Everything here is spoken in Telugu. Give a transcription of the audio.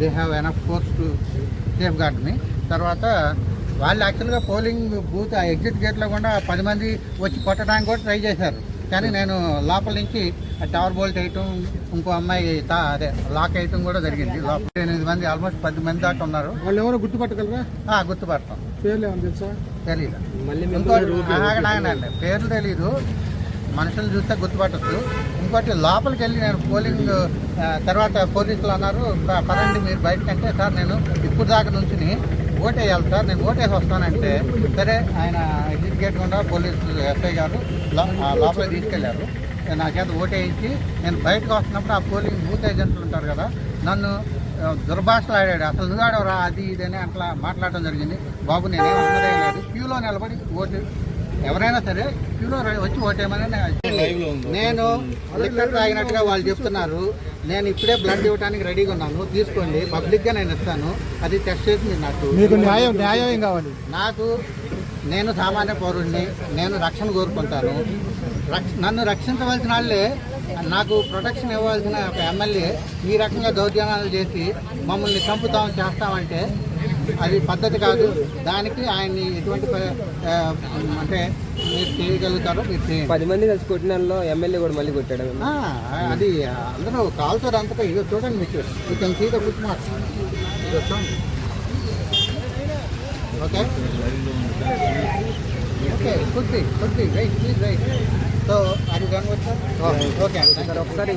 They have enough force to safeguard me తర్వాత వాళ్ళు యాక్చువల్గా పోలింగ్ బూత్ ఆ ఎగ్జిట్ గేట్లో కూడా పది మంది వచ్చి కొట్టడానికి కూడా ట్రై చేశారు. కానీ నేను లోపల నుంచి ఆ టవర్ బోల్ట్ వేయటం ఇంకో అమ్మాయి తా అదే లాక్ వేయటం కూడా జరిగింది. లోపల ఎనిమిది మంది ఆల్మోస్ట్ పది మంది దాకా ఉన్నారు. వాళ్ళు ఎవరో గుర్తుపట్టగలరా? గుర్తుపడతాం. పేర్లు ఏమైనా తెలుసా? తెలీదు. మళ్ళీ ఇంకోటి. పేర్లు తెలీదు. మనుషులు చూస్తే గుర్తుపట్టచ్చు. ఇంకోటి లోపలికి వెళ్ళి నేను పోలింగ్ తర్వాత పోలీసులు అన్నారు పదండి మీరు బయటకంటే సార్ నేను ఇప్పుడు దాకా నుంచి ఓటేయాలి సార్ నేను ఓటేసి వస్తానంటే సరే ఆయన ఎగ్జిట్ గేట్ గుండా పోలీసు ఎస్ఐ గారు ఆ లోపలికి తీసుకెళ్ళారు. నా చేత ఓటేయించి నేను బయటకు వస్తున్నప్పుడు ఆ పోలింగ్ బూత్ ఏజెంట్లు ఉంటారు కదా నన్ను దుర్భాషలు ఆడాడు. అసలు నువ్వు ఆడవరా అది ఇదని అట్లా మాట్లాడడం జరిగింది. బాబు నేనేం అన్నదే లేదు. క్యూలో నిలబడి ఓటు ఎవరైనా సరే క్యూలో వచ్చి ఓటేయమని నేను- నేను లిక్కర్ తాగినట్టుగా వాళ్ళు చెప్తున్నారు. నేను ఇప్పుడే బ్లడ్ ఇవ్వడానికి రెడీగా ఉన్నాను. తీసుకోండి. పబ్లిక్గా నేను ఇస్తాను. అది టెస్ట్ చేసి మీరు నాకు. మీకు న్యాయం న్యాయం ఏం కావాలి? నాకు నేను సామాన్య పౌరుడిని నేను రక్షణ కోరుకుంటాను. రక్ష నన్ను రక్షించవలసిన వాళ్ళే నాకు ప్రొటెక్షన్ ఇవ్వాల్సిన ఒక ఎమ్మెల్యే ఈ రకంగా దౌర్జన్యాలు చేసి మమ్మల్ని చంపుతాం చేస్తామంటే అది పద్ధతి కాదు. దానికి ఆయన్ని ఎటువంటి అంటే మీరు చేయగలుగుతారో మీరు చేయండి. పది మంది కలిసి కొట్టిన వాళ్ళలో ఎమ్మెల్యే కూడా మళ్ళీ కొట్టాడు అది అందరూ కాల్చరు అంతటా ఇదో చూడండి మీకు you can see the okay. Okay be could be right please right so అది డన్ విత్ ఓకే ఒకసారి